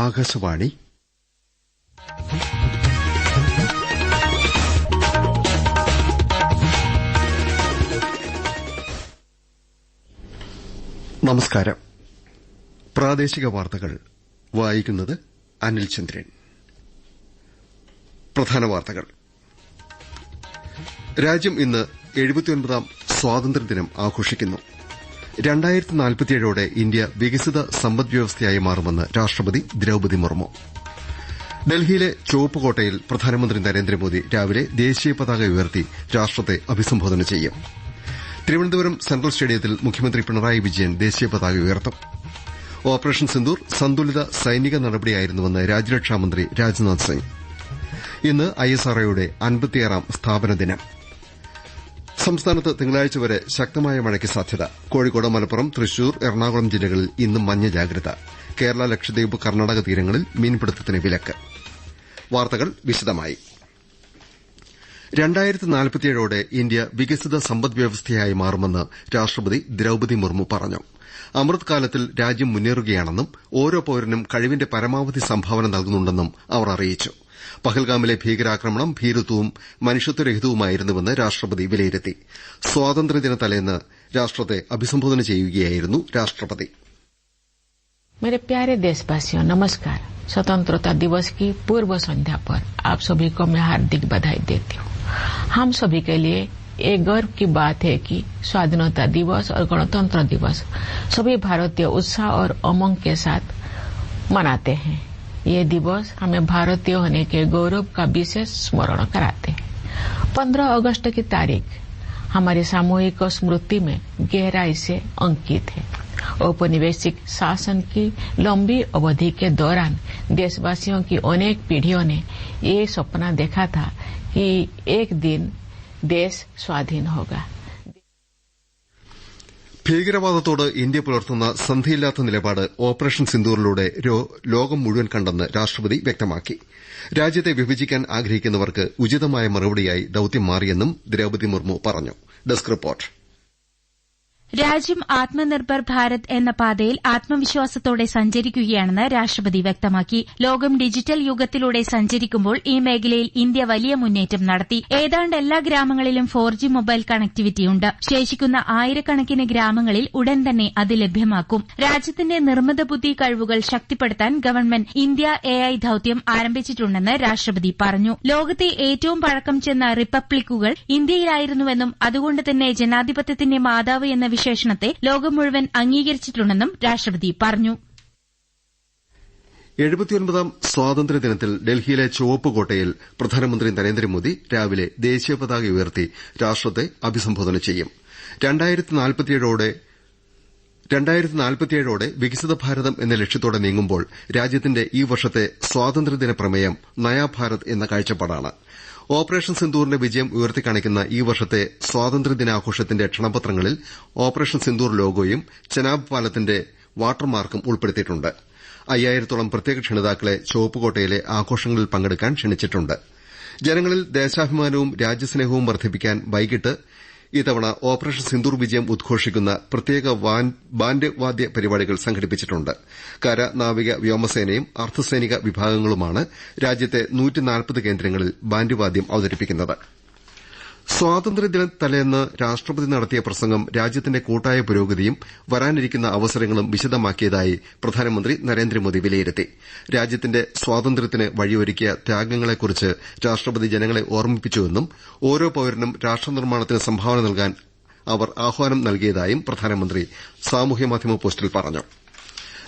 ആകാശവാണി. നമസ്കാരം. പ്രാദേശിക വാർത്തകൾ. വായിക്കുന്നത് അനിൽചന്ദ്രൻ പ്രധാന വാർത്തകൾ. രാജ്യം ഇന്ന് എഴുപത്തിയൊൻപതാം സ്വാതന്ത്ര്യദിനം ആഘോഷിക്കുന്നു. രണ്ടായിരത്തി നാൽപ്പത്തിയേഴോടെ ഇന്ത്യ വികസിത സമ്പദ് വ്യവസ്ഥയായി മാറുമെന്ന് രാഷ്ട്രപതി ദ്രൌപതി മുർമു. ഡൽഹിയിലെ ചുവപ്പുകോട്ടയിൽ പ്രധാനമന്ത്രി നരേന്ദ്രമോദി രാവിലെ ദേശീയ പതാക ഉയർത്തി രാഷ്ട്രത്തെ അഭിസംബോധന ചെയ്യും. തിരുവനന്തപുരം സെൻട്രൽ സ്റ്റേഡിയത്തിൽ മുഖ്യമന്ത്രി പിണറായി വിജയൻ ദേശീയ പതാക ഉയർത്തും. ഓപ്പറേഷൻ സിന്ദൂർ സന്തുലിത സൈനിക നടപടിയായിരുന്നുവെന്ന് രാജ്യരക്ഷാമന്ത്രി രാജ്നാഥ് സിംഗ്. ഇന്ന് ഐഎസ്ആർഒയുടെ അൻപത്തിയാറാം സ്ഥാപന ദിനം സംസ്ഥാനത്ത് തിങ്കളാഴ്ച വരെ ശക്തമായ മഴയ്ക്ക് സാധ്യത. കോഴിക്കോട് മലപ്പുറം തൃശൂർ എറണാകുളം ജില്ലകളിൽ ഇന്നും മഞ്ഞ ജാഗ്രത. കേരള ലക്ഷദ്വീപ് കർണാടക തീരങ്ങളിൽ മീൻപിടുത്തത്തിന് വിലക്ക്. വാർത്തകൾ വിശദമായി. രണ്ടായിരത്തി നാൽപ്പത്തിയേഴോടെ ഇന്ത്യ വികസിത സമ്പദ്വ്യവസ്ഥയായി മാറുമെന്ന് രാഷ്ട്രപതി ദ്രൌപതി മുർമു പറഞ്ഞു. അമൃത് കാലത്തിൽ രാജ്യം മുന്നേറുകയാണെന്നും ഓരോ പൌരനും കഴിവിന്റെ പരമാവധി സംഭാവന നൽകുന്നുണ്ടെന്നും അവർ അറിയിച്ചു. പഹൽഗാമിലെ ഭീകരാക്രമണം ഭീരുത്വവും മനുഷ്യത്വരഹിതവുമായിരുന്നുവെന്ന് രാഷ്ട്രപതി വിലയിരുത്തി സ്വാതന്ത്ര്യദിന തലേന്ന് രാഷ്ട്രത്തെ അഭിസംബോധന ചെയ്യുകയായിരുന്നു രാഷ്ട്രപതി मेरे प्यारे देशवासियों नमस्कार स्वतंत्रता दिवस की पूर्व संध्या पर आप सभी को मैं हार्दिक बधाई देती हूँ हम सभी के लिए एक गर्व की बात है कि स्वाधीनता दिवस और गणतंत्र दिवस सभी भारतीय उत्साह और उमंग के साथ मनाते हैं ये दिवस हमें भारतीय होने के गौरव का विशेष स्मरण कराते हैं। पंद्रह अगस्त की तारीख हमारी सामूहिक स्मृति में गहराई से अंकित है। औपनिवेशिक शासन की लंबी अवधि के दौरान देशवासियों की अनेक पीढ़ियों ने ये सपना देखा था कि एक दिन देश स्वाधीन होगा। ഭീകരവാദത്തോട് ഇന്ത്യ പുലർത്തുന്ന സന്ധിയില്ലാത്ത നിലപാട് ഓപ്പറേഷൻ സിന്ദൂറിലൂടെ ലോകം മുഴുവൻ കണ്ടെന്ന് രാഷ്ട്രപതി വ്യക്തമാക്കി. രാജ്യത്തെ വിഭജിക്കാൻ ആഗ്രഹിക്കുന്നവർക്ക് ഉചിതമായ മറുപടിയായി ദൌത്യം മാറിയെന്നും ദ്രൌപതി മുർമു പറഞ്ഞു. രാജ്യം ആത്മനിർഭർ ഭാരത് എന്ന പാതയിൽ ആത്മവിശ്വാസത്തോടെ സഞ്ചരിക്കുകയാണെന്ന് രാഷ്ട്രപതി വ്യക്തമാക്കി. ലോകം ഡിജിറ്റൽ യുഗത്തിലൂടെ സഞ്ചരിക്കുമ്പോൾ ഈ മേഖലയിൽ ഇന്ത്യ വലിയ മുന്നേറ്റം നടത്തി. ഏതാണ്ട് എല്ലാ ഗ്രാമങ്ങളിലും ഫോർ ജി മൊബൈൽ കണക്ടിവിറ്റിയുണ്ട്. ശേഷിക്കുന്ന ആയിരക്കണക്കിന് ഗ്രാമങ്ങളിൽ ഉടൻ തന്നെ അത് ലഭ്യമാക്കും. രാജ്യത്തിന്റെ നിർമ്മിത ബുദ്ധി കഴിവുകൾ ശക്തിപ്പെടുത്താൻ ഗവൺമെന്റ് ഇന്ത്യ എ ഐ ദൌത്യം ആരംഭിച്ചിട്ടുണ്ടെന്ന് രാഷ്ട്രപതി പറഞ്ഞു. ലോകത്തെ ഏറ്റവും പഴക്കം ചെന്ന റിപ്പബ്ലിക്കുകൾ ഇന്ത്യയിലായിരുന്നുവെന്നും അതുകൊണ്ട് തന്നെ ജനാധിപത്യത്തിന്റെ മാതാവ് എന്ന വിശേഷണത്തെ ലോകം മുഴുവൻ അംഗീകരിച്ചിട്ടുണ്ടെന്നും രാഷ്ട്രപതി പറഞ്ഞു. എഴുപത്തിയൊൻപതാം സ്വാതന്ത്ര്യദിനത്തിൽ ഡൽഹിയിലെ ചുവപ്പുകോട്ടയിൽ പ്രധാനമന്ത്രി നരേന്ദ്രമോദി രാവിലെ ദേശീയ പതാക ഉയർത്തി രാഷ്ട്രത്തെ അഭിസംബോധന ചെയ്യും. രണ്ടായിരത്തിയേഴോടെ വികസിത ഭാരതം എന്ന ലക്ഷ്യത്തോടെ നീങ്ങുമ്പോൾ രാജ്യത്തിന്റെ ഈ വർഷത്തെ സ്വാതന്ത്ര്യദിന പ്രമേയം നയാഭാരത് എന്ന കാഴ്ചപ്പാടാണ്. ഓപ്പറേഷൻ സിന്ദൂറിന്റെ വിജയം ഉയർത്തിക്കാണിക്കുന്ന ഈ വർഷത്തെ സ്വാതന്ത്ര്യദിനാഘോഷത്തിന്റെ ക്ഷണപത്രങ്ങളിൽ ഓപ്പറേഷൻ സിന്ദൂർ ലോഗോയും ചെനാബ് പാലത്തിന്റെ വാട്ടർമാർക്കും ഉൾപ്പെടുത്തിയിട്ടുണ്ട്. അയ്യായിരത്തോളം പ്രത്യേക ക്ഷണിതാക്കളെ ചുവപ്പുകോട്ടയിലെ ആഘോഷങ്ങളിൽ പങ്കെടുക്കാൻ ക്ഷണിച്ചിട്ടുണ്ട്. ജനങ്ങളിൽ ദേശാഭിമാനവും രാജ്യസ്നേഹവും വർദ്ധിപ്പിക്കാൻ വൈകിട്ട് ഇത്തവണ ഓപ്പറേഷൻ സിന്ദൂർ വിജയം ഉദ്ഘോഷിക്കുന്ന പ്രത്യേക ബാൻഡ് വാദ്യ പരിപാടികൾ സംഘടിപ്പിച്ചിട്ടുണ്ട്. കര നാവിക വ്യോമസേനയും അർദ്ധസൈനിക വിഭാഗങ്ങളുമാണ് രാജ്യത്തെ കേന്ദ്രങ്ങളിൽ ബാൻഡ് വാദ്യം അവതരിപ്പിക്കുന്നത്. സ്വാതന്ത്ര്യദിന തലേന്ന് രാഷ്ട്രപതി നടത്തിയ പ്രസംഗം രാജ്യത്തിന്റെ കൂട്ടായ പുരോഗതിയും വരാനിരിക്കുന്ന അവസരങ്ങളും വിശദമാക്കിയതായി പ്രധാനമന്ത്രി നരേന്ദ്രമോദി വിലയിരുത്തി. രാജ്യത്തിന്റെ സ്വാതന്ത്ര്യത്തിന് വഴിയൊരുക്കിയ ത്യാഗങ്ങളെക്കുറിച്ച് രാഷ്ട്രപതി ജനങ്ങളെ ഓർമ്മിപ്പിച്ചുവെന്നും ഓരോ പൌരനും രാഷ്ട്രനിർമ്മാണത്തിന് സംഭാവന നൽകാൻ അവർ ആഹ്വാനം നൽകിയതായും പ്രധാനമന്ത്രി സാമൂഹ്യമാധ്യമ പോസ്റ്റിൽ പറഞ്ഞു.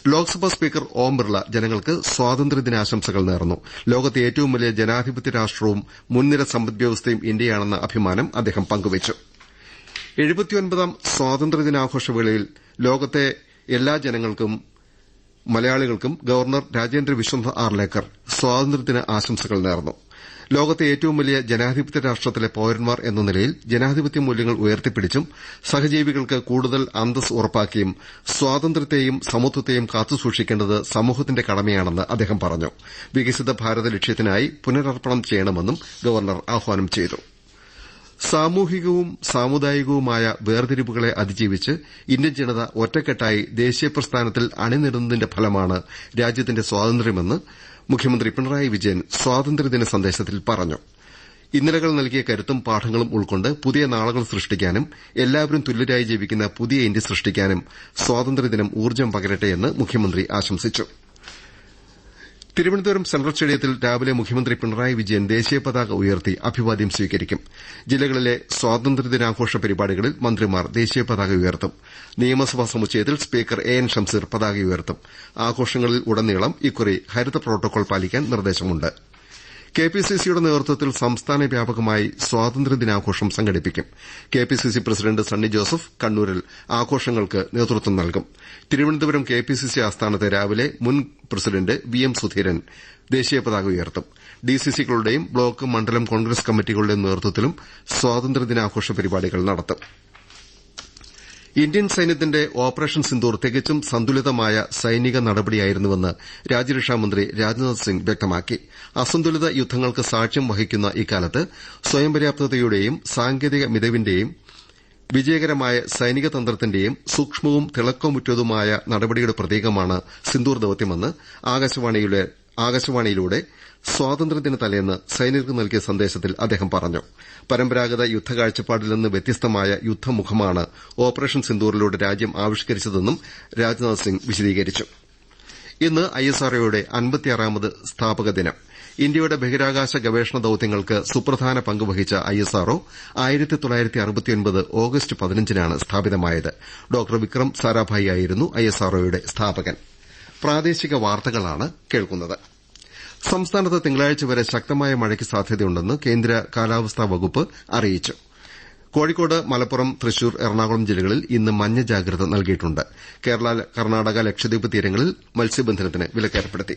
ലോക്സഭാ സ്പീക്കർ ഓം ബിർള ജനങ്ങൾക്ക് സ്വാതന്ത്ര്യദിനാശംസകൾ നേർന്നു. ലോകത്തെ ഏറ്റവും വലിയ ജനാധിപത്യ രാഷ്ട്രവും മുൻനിര സമ്പദ്വ്യവസ്ഥയും ഇന്ത്യയാണെന്ന അഭിമാനം അദ്ദേഹം പങ്കുവച്ചു. സ്വാതന്ത്ര്യദിനാഘോഷവേളയിൽ ലോകത്തെ എല്ലാ ജനങ്ങൾക്കും മലയാളികൾക്കും ഗവർണർ രാജേന്ദ്ര വിശ്വനാഥ് ആർലേക്കർ സ്വാതന്ത്ര്യദിന ആശംസകൾ നേർന്നു. ലോകത്തെ ഏറ്റവും വലിയ ജനാധിപത്യ രാഷ്ട്രത്തിലെ പൌരന്മാർ എന്ന നിലയിൽ ജനാധിപത്യ മൂല്യങ്ങൾ ഉയർത്തിപ്പിടിച്ചും സഹജീവികൾക്ക് കൂടുതൽ അന്തസ് ഉറപ്പാക്കിയും സ്വാതന്ത്ര്യത്തെയും സമത്വത്തെയും കാത്തുസൂക്ഷിക്കേണ്ടത് സമൂഹത്തിന്റെ കടമയാണെന്ന് അദ്ദേഹം പറഞ്ഞു. വികസിത ഭാരത ലക്ഷ്യത്തിനായി പുനരർപ്പണം ചെയ്യണമെന്നും ഗവർണർ ആഹ്വാനം ചെയ്തു. സാമൂഹികവും സാമുദായികവുമായ വേർതിരിവുകളെ അതിജീവിച്ച് ഇന്ത്യൻ ജനത ഒറ്റക്കെട്ടായി ദേശീയ പ്രസ്ഥാനത്തിൽ അണിനിരുന്നതിന്റെ ഫലമാണ് രാജ്യത്തിന്റെ സ്വാതന്ത്ര്യമെന്ന് മുഖ്യമന്ത്രി പിണറായി വിജയൻ സ്വാതന്ത്ര്യദിന സന്ദേശത്തിൽ പറഞ്ഞു. ഇന്നലകൾ നൽകിയ കരുത്തും പാഠങ്ങളും ഉൾക്കൊണ്ട് പുതിയ നാളുകൾ സൃഷ്ടിക്കാനും എല്ലാവരും തുല്യരായി ജീവിക്കുന്ന പുതിയ ഇന്ത്യ സൃഷ്ടിക്കാനും സ്വാതന്ത്ര്യദിനം ഊർജം പകരട്ടെയെന്ന് മുഖ്യമന്ത്രി ആശംസിച്ചു. തിരുവനന്തപുരം സെൻട്രൽ സ്റ്റേഡിയത്തിൽ രാവിലെ മുഖ്യമന്ത്രി പിണറായി വിജയൻ ദേശീയ പതാക ഉയർത്തി അഭിവാദ്യം സ്വീകരിക്കും. ജില്ലകളിലെ സ്വാതന്ത്ര്യദിനാഘോഷ പരിപാടികളിൽ മന്ത്രിമാർ ദേശീയ പതാക ഉയർത്തും. നിയമസഭാ സമുച്ചയത്തിൽ സ്പീക്കർ എ എൻ ഷംസീർ പതാക ഉയർത്തും. ആഘോഷങ്ങളിൽ ഉടനീളം ഇക്കുറി ഹരിത പ്രോട്ടോകോൾ പാലിക്കാൻ നിർദ്ദേശമുണ്ട് സിയുടെ നേതൃത്വത്തിൽ സംസ്ഥാന വ്യാപകമായി സ്വാതന്ത്ര്യദിനാഘോഷം സംഘടിപ്പിക്കും. K P C C president Sunny Joseph കണ്ണൂരിൽ ആഘോഷങ്ങൾക്ക് നേതൃത്വം നൽകും. Thiruvananthapuram K P C C ആസ്ഥാനത്ത് രാവിലെ മുൻ പ്രസിഡന്റ് വി എം സുധീരൻ ദേശീയ പതാക ഉയർത്തും. ഡിസിസികളുടെയും ബ്ലോക്ക് മണ്ഡലം കോൺഗ്രസ് കമ്മിറ്റികളുടെയും നേതൃത്വത്തിലും സ്വാതന്ത്ര്യദിനാഘോഷ പരിപാടികൾ നടത്തും. ഇന്ത്യൻ സൈന്യത്തിന്റെ ഓപ്പറേഷൻ സിന്ദൂർ തികച്ചും സന്തുലിതമായ സൈനിക നടപടിയായിരുന്നുവെന്ന് രാജ്യരക്ഷാമന്ത്രി രാജ്നാഥ് സിംഗ് വ്യക്തമാക്കി. അസന്തുലിത യുദ്ധങ്ങൾക്ക് സാക്ഷ്യം വഹിക്കുന്ന ഇക്കാലത്ത് സ്വയം പര്യാപ്തതയുടെയും സാങ്കേതിക മികവിന്റെയും വിജയകരമായ സൈനിക തന്ത്രത്തിന്റെയും സൂക്ഷ്മവും തിളക്കമുറ്റതുമായ നടപടിയുടെ പ്രതീകമാണ് സിന്ദൂർ ദൌത്യമെന്ന് ആകാശവാണിയിലൂടെ സ്വാതന്ത്ര്യദിന തലേന്ന് സൈനികർക്ക് നൽകിയ സന്ദേശത്തിൽ അദ്ദേഹം പറഞ്ഞു. പരമ്പരാഗത യുദ്ധ കാഴ്ചപ്പാടിൽ നിന്ന് വ്യത്യസ്തമായ യുദ്ധമുഖമാണ് ഓപ്പറേഷൻ സിന്ദൂറിലൂടെ രാജ്യം ആവിഷ്കരിച്ചതെന്നും രാജ്നാഥ് സിംഗ് വിശദീകരിച്ചു. ഇന്ന് ഐഎസ്ആർഒയുടെ അൻപത്തിയാറാമത് സ്ഥാപക ദിനം ഇന്ത്യയുടെ ബഹിരാകാശ ഗവേഷണ ദൌത്യങ്ങൾക്ക് സുപ്രധാന പങ്ക് വഹിച്ച അറുപത്തിയൊൻപത് ഓഗസ്റ്റ് പതിനഞ്ചിനാണ് സ്ഥാപിതമായത്. ഡോക്ടർ വിക്രം സാരാഭായി ആയിരുന്നു ഐഎസ്ആർഒയുടെ സ്ഥാപകൻ. പ്രാദേശിക വാർത്തകളാണ് കേൾക്കുന്നത്. സംസ്ഥാനത്ത് തിങ്കളാഴ്ച വരെ ശക്തമായ മഴയ്ക്ക് സാധ്യതയുണ്ടെന്ന് കേന്ദ്ര കാലാവസ്ഥാ വകുപ്പ് അറിയിച്ചു. കോഴിക്കോട് മലപ്പുറം തൃശൂർ എറണാകുളം ജില്ലകളിൽ ഇന്ന് മഞ്ഞ ജാഗ്രത നൽകിയിട്ടുണ്ട്. കേരള കർണാടക ലക്ഷദ്വീപ് തീരങ്ങളിൽ മത്സ്യബന്ധനത്തിന് വിലക്കേർപ്പെടുത്തി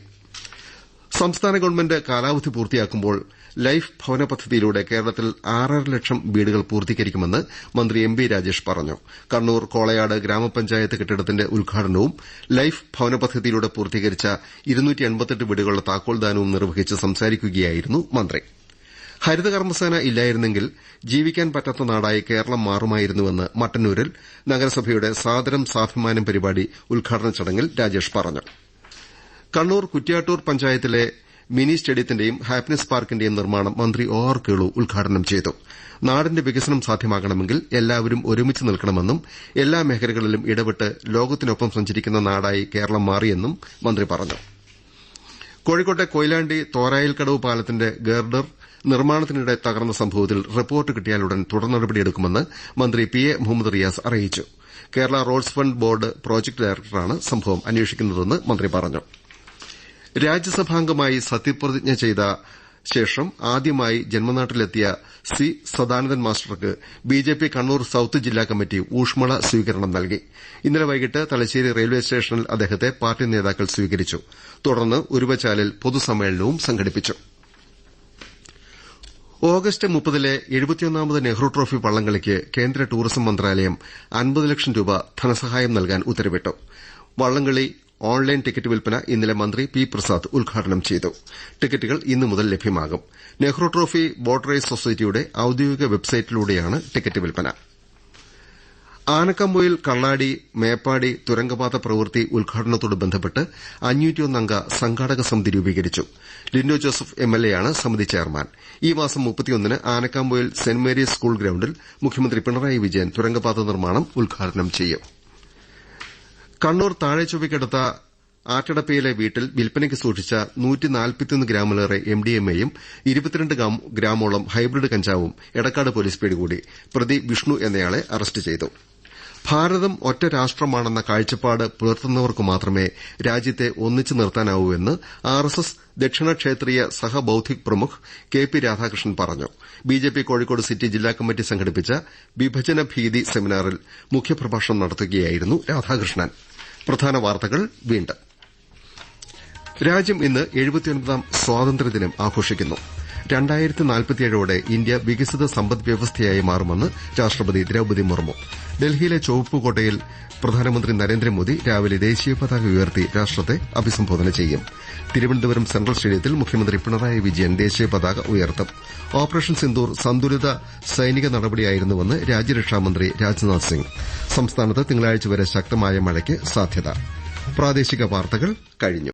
സംസ്ഥാന ഗവൺമെന്റ് കാലാവധി പൂർത്തിയാക്കുമ്പോൾ ലൈഫ് ഭവന പദ്ധതിയിലൂടെ കേരളത്തിൽ ആറര ലക്ഷം വീടുകൾ പൂർത്തീകരിക്കുമെന്ന് മന്ത്രി എം ബി രാജേഷ് പറഞ്ഞു. കണ്ണൂർ കോളയാട് ഗ്രാമപഞ്ചായത്ത് കെട്ടിടത്തിന്റെ ഉദ്ഘാടനവും ലൈഫ് ഭവന പദ്ധതിയിലൂടെ പൂർത്തീകരിച്ച വീടുകളുടെ താക്കോൽദാനവും നിർവഹിച്ച് സംസാരിക്കുകയായിരുന്നു മന്ത്രി. ഹരിതകർമ്മസേന ഇല്ലായിരുന്നെങ്കിൽ ജീവിക്കാൻ പറ്റാത്ത നാടായി കേരളം മാറുമായിരുന്നുവെന്ന് മട്ടന്നൂരിൽ നഗരസഭയുടെ സാദരം സാഭിമാനം പരിപാടി ഉദ്ഘാടന ചടങ്ങിൽ രാജേഷ് പറഞ്ഞു. കണ്ണൂർ കുറ്റ്യാട്ടൂർ പഞ്ചായത്തിലെ മിനി സ്റ്റേഡിയത്തിന്റെയും ഹാപ്പിനെസ് പാർക്കിന്റെയും നിർമ്മാണം മന്ത്രി ഒ ആർ കേളു ഉദ്ഘാടനം ചെയ്തു. നാടിന്റെ വികസനം സാധ്യമാകണമെങ്കിൽ എല്ലാവരും ഒരുമിച്ച് നിൽക്കണമെന്നും എല്ലാ മേഖലകളിലും ഇടപെട്ട് ലോകത്തിനൊപ്പം സഞ്ചരിക്കുന്ന നാടായി കേരളം മാറിയെന്നും മന്ത്രി പറഞ്ഞു. കോഴിക്കോട്ടെ കൊയിലാണ്ടി തോരായിൽക്കടവ് പാലത്തിന്റെ ഗർഡർ നിർമ്മാണത്തിനിടെ തകർന്ന സംഭവത്തിൽ റിപ്പോർട്ട് കിട്ടിയാലുടൻ തുടർ നടപടിയെടുക്കുമെന്ന് മന്ത്രി പി എ മുഹമ്മദ് റിയാസ് അറിയിച്ചു. Kerala roads fund board project ഡയറക്ടറാണ് സംഭവം അന്വേഷിക്കുന്നതെന്ന് മന്ത്രി പറഞ്ഞു. രാജ്യസഭാംഗമായി സത്യപ്രതിജ്ഞ ചെയ്ത ശേഷം ആദ്യമായി ജന്മനാട്ടിലെത്തിയ സി സദാനന്ദൻ മാസ്റ്റർക്ക് ബിജെപി കണ്ണൂർ സൌത്ത് ജില്ലാ കമ്മിറ്റി ഊഷ്മള സ്വീകരണം നൽകി. ഇന്നലെ വൈകിട്ട് തലശ്ശേരി റെയിൽവേ സ്റ്റേഷനിൽ അദ്ദേഹത്തെ പാർട്ടി നേതാക്കൾ സ്വീകരിച്ചു. തുടർന്ന് ഉരുവച്ചാലിൽ പൊതുസമ്മേളനവും സംഘടിപ്പിച്ചു. ഓഗസ്റ്റ് മുപ്പതിലെ എഴുപത്തിയൊന്നാമത് നെഹ്റു ട്രോഫി വള്ളംകളിക്ക് കേന്ദ്ര ടൂറിസം മന്ത്രാലയം അൻപത് ലക്ഷം രൂപ ധനസഹായം നൽകാൻ ഉത്തരവിട്ടു. വള്ളംകളി ഓൺലൈൻ ടിക്കറ്റ് വിൽപ്പന ഇന്നലെ മന്ത്രി പി പ്രസാദ് ഉദ്ഘാടനം ചെയ്തു. ടിക്കറ്റുകൾ ഇന്നു മുതൽ ലഭ്യമാകും. നെഹ്റു ട്രോഫി ബോട്ട് റേസ് സൊസൈറ്റിയുടെ ഔദ്യോഗിക വെബ്സൈറ്റിലൂടെയാണ് ടിക്കറ്റ് വിൽപ്പന. ആനക്കമ്പൊയിൽ കള്ളാടി മേപ്പാടി തുരങ്കപാത പ്രവൃത്തി ഉദ്ഘാടനത്തോട് ബന്ധപ്പെട്ട് അംഗ സംഘാടക സമിതി രൂപീകരിച്ചു. ലിൻഡോ ജോസഫ് എംഎൽഎയാണ് സമിതി ചെയർമാൻ. ഈ മാസം മുപ്പത്തിയൊന്നിന് ആനക്കാമ്പൊയിൽ സെന്റ് മേരീസ് സ്കൂൾ ഗ്രൌണ്ടിൽ മുഖ്യമന്ത്രി പിണറായി വിജയൻ തുരങ്കപാത നിർമ്മാണം ഉദ്ഘാടനം ചെയ്യും. കണ്ണൂർ താഴെച്ചൊവ്വയ്ക്കടുത്ത ആറ്റടപ്പയിലെ വീട്ടിൽ വിൽപ്പനയ്ക്ക് സൂക്ഷിച്ച ഗ്രാമിലേറെ എംഡിഎംഎയും ഗ്രാമോളം ഹൈബ്രിഡ് കഞ്ചാവും എടക്കാട് പോലീസ് പിടികൂടി. പ്രതി വിഷ്ണു എന്നയാളെ അറസ്റ്റ് ചെയ്തു. ഭാരതം ഒറ്റ രാഷ്ട്രമാണെന്ന കാഴ്ചപ്പാട് പുലർത്തുന്നവർക്ക് മാത്രമേ രാജ്യത്തെ ഒന്നിച്ചു നിർത്താനാവൂവെന്ന് ആർഎസ്എസ് ദക്ഷിണ ക്ഷേത്രീയ സഹബൌദ്ധിക് പ്രമുഖ് കെ പി രാധാകൃഷ്ണൻ പറഞ്ഞു. ബിജെപി കോഴിക്കോട് സിറ്റി ജില്ലാ കമ്മിറ്റി സംഘടിപ്പിച്ച വിഭജന ഭീതി സെമിനാറിൽ മുഖ്യപ്രഭാഷണം നടത്തുകയായിരുന്നു രാധാകൃഷ്ണൻ. പ്രധാന വാർത്തകൾ വീണ്ടും. രാജ്യം ഇന്ന് എഴുപത്തിയൊൻപതാം സ്വാതന്ത്ര്യദിനം ആഘോഷിക്കുന്നു. രണ്ടായിരത്തി നാൽപ്പത്തിയേഴോടെ ഇന്ത്യ വികസിത സമ്പദ് വ്യവസ്ഥയായി മാറുമെന്ന് രാഷ്ട്രപതി ദ്രൌപതി മുർമു. ഡൽഹിയിലെ ചുവപ്പുകോട്ടയിൽ പ്രധാനമന്ത്രി നരേന്ദ്രമോദി രാവിലെ ദേശീയ പതാക ഉയർത്തി രാഷ്ട്രത്തെ അഭിസംബോധന ചെയ്യും. തിരുവനന്തപുരം സെൻട്രൽ സ്റ്റേഡിയത്തിൽ മുഖ്യമന്ത്രി പിണറായി വിജയൻ ദേശീയ പതാക ഉയർത്തും. ഓപ്പറേഷൻ സിന്ദൂർ സന്തുലിത സൈനിക നടപടിയായിരുന്നുവെന്ന് രാജ്യരക്ഷാമന്ത്രി രാജ്നാഥ് സിംഗ്. സംസ്ഥാനത്ത് തിങ്കളാഴ്ച വരെ ശക്തമായ മഴയ്ക്ക് സാധ്യത. പ്രാദേശിക വാർത്തകൾ കഴിഞ്ഞു.